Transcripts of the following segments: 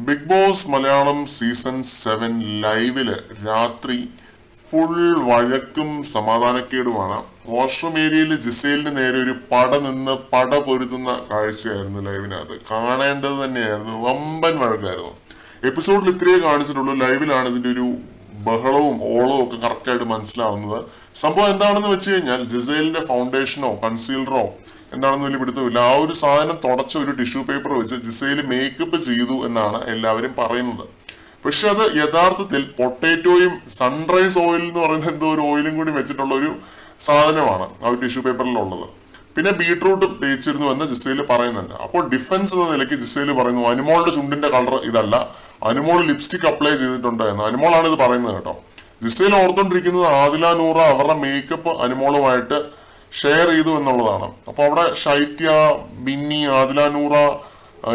Big Boss Malayalam season seven ലൈവിൽ രാത്രി full വഴക്കും സമാധാനക്കേടുമാണ്. വാഷ്റൂം ഏരിയയിൽ ജിസേലിന് നേരെ ഒരു പട നിന്ന് പട പൊരുതുന്ന കാഴ്ചയായിരുന്നു ലൈവിനകത്ത് കാണേണ്ടത് തന്നെയായിരുന്നു. വമ്പൻ വഴക്കായിരുന്നു. എപ്പിസോഡിൽ ഇത്രയേ കാണിച്ചിട്ടുള്ളൂ. ലൈവിലാണ് ഇതിന്റെ ഒരു ബഹളവും ഓളവും ഒക്കെ കറക്റ്റായിട്ട് മനസ്സിലാവുന്നത്. സംഭവം എന്താണെന്ന് വെച്ച് കഴിഞ്ഞാൽ ജിസേലിന്റെ ഫൗണ്ടേഷനോ കൺസീലറോ എന്താണെന്ന് വലിയ പിടുത്തമില്ല. ആ ഒരു സാധനം തുടച്ച ഒരു ടിഷ്യൂ പേപ്പർ വെച്ച് ജിസയിൽ മേക്കപ്പ് ചെയ്തു എന്നാണ് എല്ലാവരും പറയുന്നത്. പക്ഷെ അത് യഥാർത്ഥത്തിൽ പൊട്ടേറ്റോയും സൺറൈസ് ഓയിൽ എന്ന് പറയുന്ന എന്തോ ഒരു ഓയിലും കൂടി വെച്ചിട്ടുള്ള ഒരു സാധനമാണ് ആ ഒരു ടിഷ്യൂ പേപ്പറിലുള്ളത് പിന്നെ ബീട്രൂട്ടും തേച്ചിരുന്നു എന്ന് ജിസയിൽ പറയുന്നുണ്ട്. അപ്പോൾ ഡിഫൻസ് എന്ന നിലയ്ക്ക് ജിസയിൽ പറയുന്നു അനുമോളുടെ ചുണ്ടിന്റെ കളർ ഇതല്ല. അനുമോൾ ലിപ്സ്റ്റിക് അപ്ലൈ ചെയ്തിട്ടുണ്ട് എന്ന്. അനുമോളാണ് ഇത് പറയുന്നത് കേട്ടോ. ജിസയിൽ ഓർത്തോണ്ടിരിക്കുന്നത് ആദില നൂറ അവരുടെ മേക്കപ്പ് അനുമോളുമായിട്ട് ഷെയർ ചെയ്തു എന്നുള്ളതാണ്. അപ്പൊ അവിടെ ശൈത്യ ബിന്നി ആദിലാനൂറ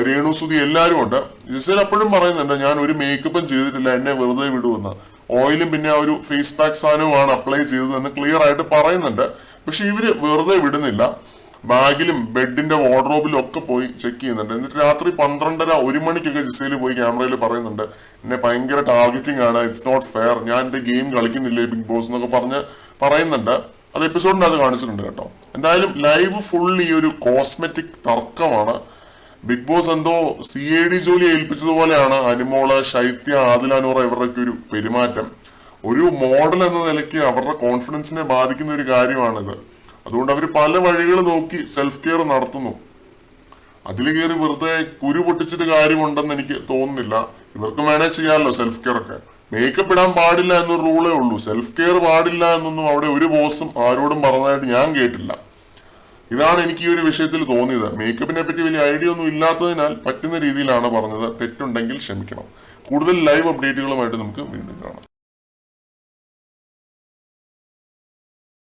രേണുസുതി എല്ലാവരും ഉണ്ട്. ജിസേൽ അപ്പോഴും പറയുന്നുണ്ട് ഞാൻ ഒരു മേക്കപ്പും ചെയ്തിട്ടില്ല എന്നെ വെറുതെ വിടുമെന്ന് ഓയിലും പിന്നെ ആ ഒരു ഫേസ് പാക്ക് സാധനവുമാണ് അപ്ലൈ ചെയ്തതെന്ന് ക്ലിയർ ആയിട്ട് പറയുന്നുണ്ട്. പക്ഷെ ഇവർ വെറുതെ വിടുന്നില്ല. ബാഗിലും ബെഡിന്റെ വാർഡ്രോബിലും ഒക്കെ പോയി ചെക്ക് ചെയ്യുന്നുണ്ട്. എന്നിട്ട് രാത്രി പന്ത്രണ്ടര ഒരു മണിക്കൊക്കെ ജിസയിൽ പോയി ക്യാമറയിൽ പറയുന്നുണ്ട് എന്നെ ഭയങ്കര ടാർഗറ്റിംഗ് ആണ് ഇറ്റ്സ് നോട്ട് ഫെയർ ഞാൻ എന്റെ ഗെയിം കളിക്കുന്നില്ലേ ബിഗ് ബോസ് എന്നൊക്കെ പറഞ്ഞ് പറയുന്നുണ്ട്. അത് എപ്പിസോഡിന്റെ അത് കാണിച്ചിട്ടുണ്ട് കേട്ടോ. എന്തായാലും ലൈവ് ഫുൾ ഈ ഒരു കോസ്മെറ്റിക് തർക്കമാണ്. ബിഗ് ബോസ് എന്തോ സി ഐ ഡി ജോലി ഏൽപ്പിച്ചതുപോലെയാണ് അനുമോൾ ശൈത്യ ആദിലാനൂറ ഇവരുടെയൊക്കെ ഒരു പെരുമാറ്റം. ഒരു മോഡൽ എന്ന നിലയ്ക്ക് അവരുടെ കോൺഫിഡൻസിനെ ബാധിക്കുന്ന ഒരു കാര്യമാണിത്. അതുകൊണ്ട് അവർ പല വഴികൾ നോക്കി സെൽഫ് കെയർ നടത്തുന്നു. അതിൽ കയറി വെറുതെ കുരു പൊട്ടിച്ചിട്ട് കാര്യമുണ്ടെന്ന് എനിക്ക് തോന്നുന്നില്ല. ഇവർക്കും വേണേ ചെയ്യാമല്ലോ സെൽഫ് കെയർ ഒക്കെ? മേക്കപ്പ് ഇടാൻ പാടില്ല എന്നൊരു റൂളേ ഉള്ളൂ. സെൽഫ് കെയർ പാടില്ല എന്നൊന്നും അവിടെ ഒരു ബോസും ആരോടും പറഞ്ഞതായിട്ട് ഞാൻ കേട്ടില്ല. ഇതാണ് എനിക്ക് ഈ ഒരു വിഷയത്തിൽ തോന്നിയത്. മേക്കപ്പിനെ പറ്റി വലിയ ഐഡിയ ഒന്നും ഇല്ലാത്തതിനാൽ പറ്റുന്ന രീതിയിലാണ് പറഞ്ഞത്. തെറ്റുണ്ടെങ്കിൽ ക്ഷമിക്കണം. കൂടുതൽ ലൈവ് അപ്ഡേറ്റുകളുമായിട്ട് നമുക്ക് വീണ്ടും കാണാം.